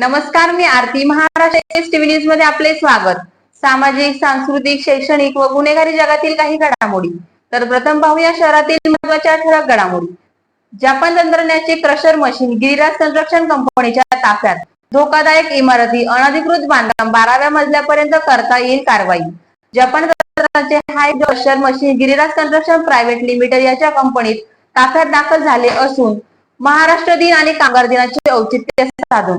नमस्कार मी आरती महाराष्ट्र टीव्ही न्यूजमध्ये आपले स्वागत. सामाजिक सांस्कृतिक शैक्षणिक व गुन्हेगारी जगातील काही घडामोडी. तर प्रथम पाहूया शहरातील महत्त्वाच्या ठळक घडामोडी. जपान तंत्रज्ञानाचे क्रशर मशीन गिरिराज संरक्षण कंपनीच्या ताफ्यात धोकादायक इमारती अनधिकृत बांधकाम बाराव्या मजल्यापर्यंत करता येईल कारवाई. जपान तंत्रज्ञानाचे हाय crusher machine Giriraj Sanrakshan private limited याच्या कंपनीत ताफ्यात दाखल झाले असून महाराष्ट्र दिन आणि कामगार दिनाचे औचित्य साधून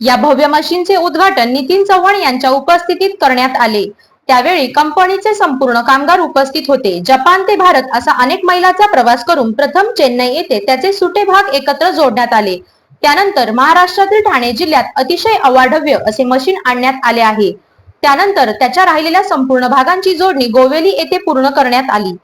या भव्य मशीनचे उद्घाटन नितीन चव्हाण यांच्या उपस्थितीत करण्यात आले. त्यावेळी कंपनीचे संपूर्ण कामगार उपस्थित होते. जपान ते भारत असा अनेक मैलाचा प्रवास करून प्रथम चेन्नई येथे त्याचे सुटे भाग एकत्र जोडण्यात आले. त्यानंतर महाराष्ट्रातील ठाणे जिल्ह्यात अतिशय अवाढव्य असे मशीन आणण्यात आले आहे. त्यानंतर त्याच्या राहिलेल्या संपूर्ण भागांची जोडणी गोवेली येथे पूर्ण करण्यात आली.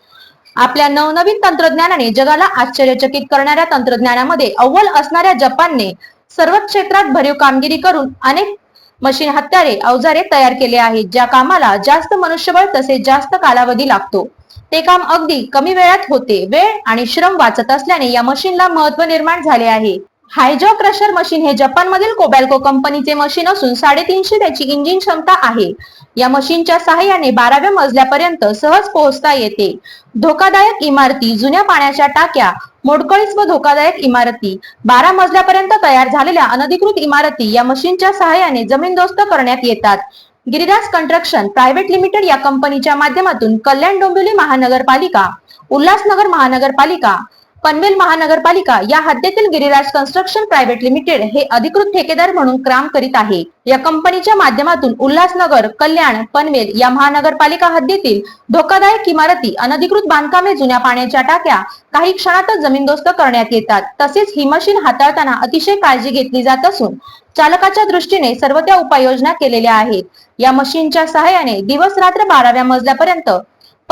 आपल्या नवनवीन तंत्रज्ञानाने जगाला आश्चर्यचकित करणाऱ्या तंत्रज्ञानामध्ये अव्वल असणाऱ्या जपानने सर्वच क्षेत्रात भरीव कामगिरी करून अनेक मशीन हत्यारे अवजारे तयार केले आहेत ज्या कामाला जास्त मनुष्यबळ तसेच जास्त कालावधी लागतो. ते काम अगदी कमी वेळात होते. वेळ आणि श्रम वाचत असल्याने या मशीनला महत्त्व निर्माण झाले आहे. हायजो क्रशर मशीन हे जपानमधील कोबॅल्को कंपनीचे मशीन असून साडेतीनशे त्याची इंजिन क्षमता आहे. या मशीनच्या सहाय्याने बाराव्या मजल्यापर्यंत सहज पोहोचता येते. धोकादायक इमारती जुन्या पाण्याच्या टाक्या मोडकळीस व धोकादायक इमारती. बारा मजल्यापर्यंत तयार झालेल्या अनधिकृत इमारती या मशीनच्या सहाय्याने जमीनदोस्त करण्यात येतात. गिरिराज कंस्ट्रक्शन प्रायव्हेट लिमिटेड या कंपनीच्या माध्यमातून कल्याण डोंबिवली महानगरपालिका उल्हासनगर महानगरपालिका पनवेल महानगरपालिका या हद्दीतील गिरिराज कन्स्ट्रक्शन प्रायव्हेट लिमिटेड हे अधिकृत ठेकेदार म्हणून काम करीत आहे. या कंपनीच्या माध्यमातून उल्हासनगर कल्याण पनवेल या महानगरपालिका हद्दीतील धोकादायक इमारती अनधिकृत बांधकामे जुन्या पाण्याच्या टाक्या काही क्षणातच जमीनदोस्त करण्यात येतात. तसेच ही मशीन हाताळताना अतिशय काळजी घेतली जात असून चालकाच्या दृष्टीने सर्व त्या उपाययोजना केलेल्या आहेत. या मशीनच्या सहाय्याने दिवस रात्र बाराव्या मजल्यापर्यंत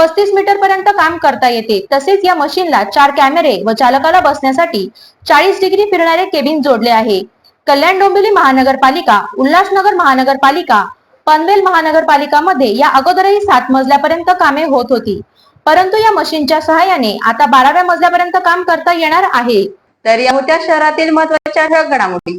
पस्तीस मीटर पर्यंत काम करता येते. तसेच या मशीनला चार कॅमेरे व चालकाला बसण्यासाठी चाळीस डिग्री फिरणारे केबिन जोडले आहे. कल्याण डोंबिवली महानगरपालिका उल्हासनगर महानगरपालिका पनवेल महानगरपालिकामध्ये या अगोदरही सात मजल्यापर्यंत कामे होत होती. परंतु या मशीनच्या सहाय्याने आता बाराव्या मजल्यापर्यंत काम करता येणार आहे. तर या मोठ्या शहरातील महत्त्वाच्या घडामोडी.